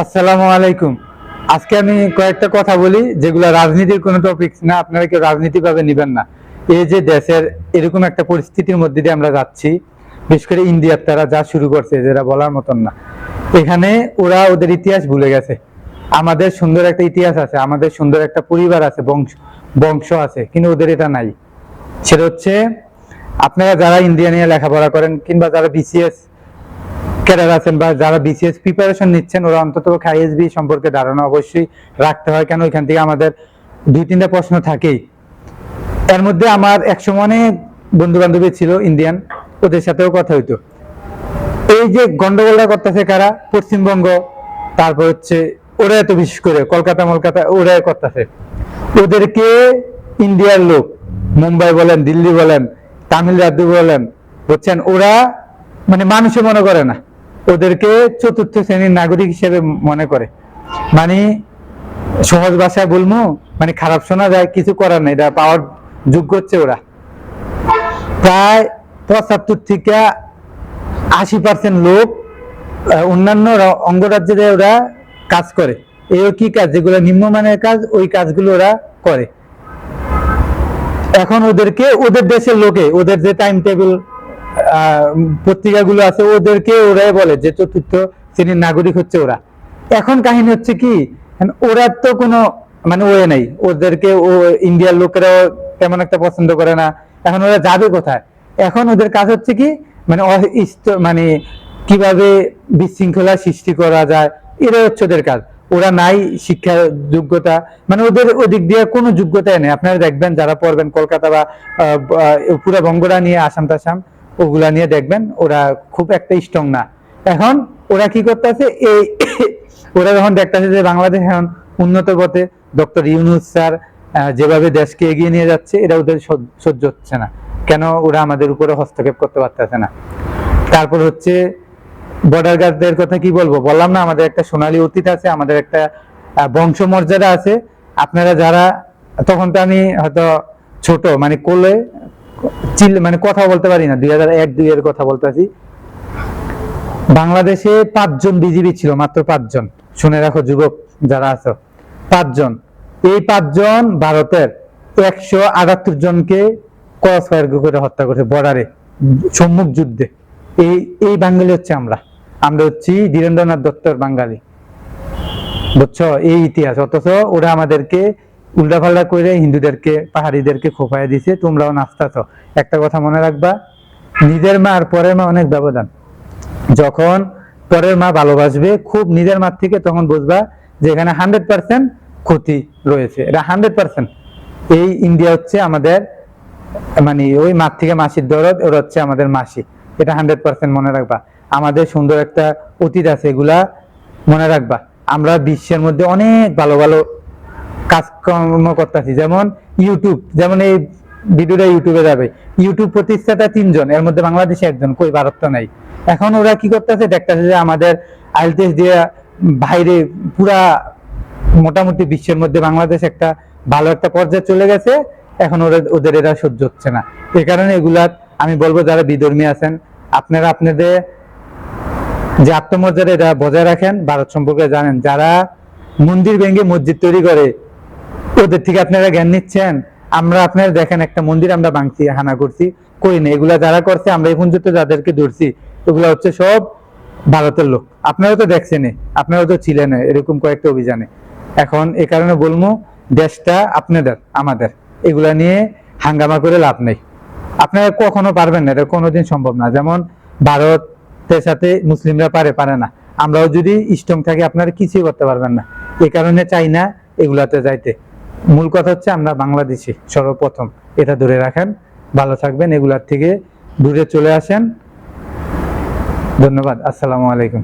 আসসালামু আলাইকুম। আজকে আমি কয়েকটা কথা বলি, যেগুলো রাজনীতির কোনো টপিক না, আপনারা কেউ রাজনীতি ভাবে নিবেন না। এই যে দেশের এরকম একটা পরিস্থিতির মধ্যে দিয়ে আমরা যাচ্ছি, বিশেষ করে ইন্ডিয়ার তারা যা শুরু করছে যেটা বলার মতন না। এখানে ওরা ওদের ইতিহাস ভুলে গেছে। আমাদের সুন্দর একটা ইতিহাস আছে, আমাদের সুন্দর একটা পরিবার আছে, বংশ বংশ আছে, কিন্তু ওদের এটা নাই। সেটা হচ্ছে, আপনারা যারা ইন্ডিয়া নিয়ে লেখাপড়া করেন, কিংবা যারা বিসিএস ক্যাডার আছেন বা যারা বিসিএস প্রিপারেশন নিচ্ছেন, ওরা অন্তত আইএসবি সম্পর্কে ধারণা অবশ্যই রাখতে হয়। কেন ওইখান থেকে আমাদের দুই, তিনটা প্রশ্ন থাকেই। এর মধ্যে আমার একসময় অনেক বন্ধু বান্ধবী ছিল ইন্ডিয়ান ওদের সাথেও কথা হইতো। এই যে গন্ডগোলটা করতেছে কারা? পশ্চিমবঙ্গ, তারপর হচ্ছে ওরা এত বিশেষ করে কলকাতা, মলকাতা ওরা করতেছে। ওদেরকে ইন্ডিয়ার লোক, মুম্বাই বলেন, দিল্লি বলেন, তামিলনাড়ু বলেন, বুঝছেন? ওরা মানে মানুষে মনে করে না। ওদেরকে চতুর্থ শ্রেণির নাগরিক হিসেবে মনে করে। মানে সহজ ভাষায় বলব মানে খারাপ শোনা যায়, কিছু করার নেই পাওয়ার যোগ্য হচ্ছে ওরা। প্রায় পঁচাত্তর থেকে আশি পার্সেন্ট লোক অন্যান্য অঙ্গরাজ্যে ওরা কাজ করে এই কি কাজ? যেগুলো নিম্নমানের কাজ, ওই কাজগুলো ওরা করে। এখন ওদেরকে, ওদের দেশের লোকে, ওদের যে টাইম টেবিল পত্রিকাগুলো আছে, ওদেরকে ওরাই বলে যে চতুর্থ শ্রেণির নাগরিক হচ্ছে ওরা। এখন কাহিনী হচ্ছে কি ওরা তো কোনো মানে ওয়ে নেই। ওদেরকে ও ইন্ডিয়ার লোকেরাও তেমন একটা পছন্দ করে না। এখন ওরা যাবে কোথায়? এখন ওদের কাজ হচ্ছে কি মানে মানে কীভাবে বিশৃঙ্খলা সৃষ্টি করা যায় এরা হচ্ছে ওদের কাজ। ওরা নাই শিক্ষা যোগ্যতা মানে ওদের ওদিক দিয়ে কোনো যোগ্যতাই নেই। আপনারা দেখবেন, যারা পড়বেন কলকাতা বা পুরো বঙ্গরা নিয়ে আসাম টাসাম ওগুলা নিয়ে দেখবেন, ওরা খুব একটা স্ট্রং না। এখন ওরা কি করতেছে, এই ওরা যখন দেখতেছে যে বাংলাদেশ এখন উন্নত পথে ডক্টর ইউনুস স্যার যেভাবে দেশকে এগিয়ে নিয়ে যাচ্ছে এটা ওদের সহ্য- হচ্ছে না। কেন ওরা আমাদের উপরে হস্তক্ষেপ করতে পারতেছে না? তারপর হচ্ছে বর্ডার গার্ডদের কথা কি বলব? বললাম না, আমাদের একটা সোনালী অতীত আছে, আমাদের একটা বংশমর্যাদা আছে। আপনারা যারা, তখন তো আমি হয়তো ছোট মানে কোলে মানে কথা বলতে পারি না, দুই হাজার এক, দুই এর কথা বলতেছি। বাংলাদেশে পাঁচজন বিজিবি ছিল, মাত্র পাঁচজন। শুনে রাখো, যুবক যারা আছো। পাঁচজন। এই পাঁচজন ভারতের একশো আটাত্তর জনকে ক্রস ফায়ার করে হত্যা করেছে বর্ডারে সম্মুখ যুদ্ধে। এই এই বাঙালি হচ্ছে আমরা। আমরা হচ্ছি ধীরেন্দ্রনাথ দত্তর বাঙালি। বুঝছ? এই ইতিহাস। অথচ ওরা আমাদেরকে উল্টাপাল্টা করে হিন্দুদেরকে, পাহাড়িদেরকে খোপায় দিছে, তোমরাও নাচতাছ। একটা কথা মনে রাখবা, নিজের মা আর পরের মা অনেক ব্যবধান। যখন পরের মা ভালোবাসবে, খুব নিজের মা থেকে তখন বুঝবা যে এখানে হান্ড্রেড পার্সেন্ট ক্ষতি রয়েছে। এটা হান্ড্রেড পার্সেন্ট। এই ইন্ডিয়া হচ্ছে আমাদের মানে ওই মার থেকে মাসির দরদ, ওর হচ্ছে আমাদের মাসি। এটা হান্ড্রেড পার্সেন্ট মনে রাখবা। আমাদের সুন্দর একটা অতীত আছে এগুলা মনে রাখবা। আমরা বিশ্বের মধ্যে অনেক ভালো ভালো কাজকর্ম করতেছি, যেমন ইউটিউব যেমন এই ভিডিওটা ইউটিউবে যাবে। ইউটিউব প্রতিষ্ঠাতা তিনজন, এর মধ্যে বাংলাদেশে একজন, কই ভারত তো নাই। এখন ওরা কি করতেছে, দেখতেছে যে আমাদের আইএলটিএস দিয়ে বাইরে পুরা মোটামুটি বিশ্বের মধ্যে বাংলাদেশ একটা ভালো একটা পর্যায়ে চলে গেছে, এখন ওরা, ওদের এরা সহ্য হচ্ছে না। এ কারণে এগুলা, আমি বলব যারা বিধর্মী আছেন, আপনারা আপনাদের যে আত্মমর্যাদা এটা বজায় রাখেন, ভারত সম্পর্কে জানেন। যারা মন্দির ভেঙে মসজিদ তৈরি করে ওদের থেকে আপনারা জ্ঞান নিচ্ছেন? আমরা আপনারা দেখেন একটা মন্দির আমরা ভাঙছি, হানা করছি। কই না এগুলা যারা করছে, আমরা এই পর্যন্ত যাদেরকে ধরছি এগুলা হচ্ছে সব ভারতের লোক। আপনারা তো দেখছেন আপনারা তো ছিলেন এরকম কয়েকটা অভিযানে। এখন এই কারণে বলব, দেশটা আপনাদের, আমাদের। এগুলা নিয়ে হাঙ্গামা করে লাভ নেই। আপনারা কখনো পারবেন না, এটা কোনোদিন সম্ভব না। যেমন ভারতের সাথে মুসলিমরা পারে পারে না। আমরাও যদি স্ট্রং থাকি, আপনারা কিছুই করতে পারবেন না। এই কারণে চাই না এগুলাতে যাইতে। মূল কথা হচ্ছে আমরা বাংলাদেশি, সর্বপ্রথম। এটা ধরে রাখেন, ভালো থাকবেন, এগুলার থেকে দূরে চলে আসেন। ধন্যবাদ, আসসালামু আলাইকুম।